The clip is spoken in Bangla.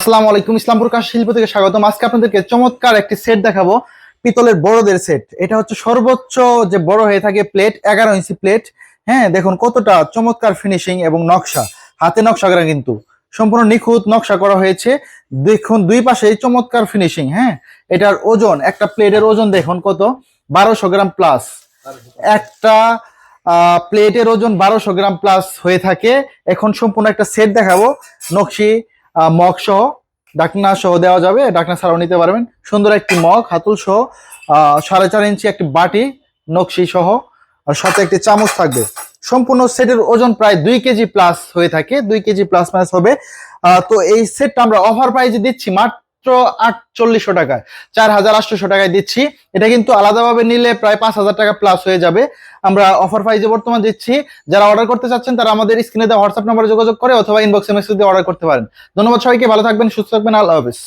আসসালামু আলাইকুম, ইসলামপুর কাশ শিল্প থেকে স্বাগতম। আজকে আপনাদেরকে চমৎকার একটি সেট দেখাবো, পিতলের বড়দের সেট এটা হচ্ছে সর্বোচ্চ যে বড় হয়ে থাকে প্লেট এগারো ইঞ্চি প্লেট হ্যাঁ দেখুন কতটা চমৎকার ফিনিশিং এবং নকশা। হাতে নকশা করা কিন্তু। সম্পূর্ণ নিখুঁত নকশা করা হয়েছে। দেখুন দুই পাশে চমৎকার ফিনিশিং হ্যাঁ। এটার ওজন, একটা প্লেটের ওজন দেখুন কত? বারোশো গ্রাম প্লাস একটা প্লেটের ওজন বারোশো গ্রাম প্লাস হয়ে থাকে। এখন সম্পূর্ণ একটা সেট দেখাবো। নকশি মগ সহ, ডাকনা সহ দেওয়া যাবে, ডাকনা ছাড়াও নিতে পারবেন। সুন্দর একটি মগ, হাতুল সহ সাড়ে চার ইঞ্চি একটি বাটি, নকশি সহ, আর সাথে একটি চামচ থাকবে। সম্পূর্ণ সেটের ওজন প্রায় দুই কেজি প্লাস হয়ে থাকে, দুই কেজি প্লাস মাইনাস হবে। তো এই সেটটা আমরা অফার প্রাইজে দিচ্ছি মাত্র আটচল্লিশশো টাকায়। চার হাজার আটশোশো টাকায় দিচ্ছি। এটা কিন্তু আলাদাভাবে নিলে প্রায় পাঁচ হাজার টাকা প্লাস হয়ে যাবে। আমরা অফার প্রাইজে বর্তমান দিচ্ছি। যারা অর্ডার করতে চাচ্ছেন, তারা আমাদের স্ক্রিনে দেওয়া হোয়াটসঅ্যাপ নম্বরে যোগাযোগ করে অথবা ইনবক্সে মেসেজ দিয়ে অর্ডার করতে পারেন। ধন্যবাদ সবাইকে, ভালো থাকবেন, সুস্থ থাকবেন, আল্লাহ হাফিজ।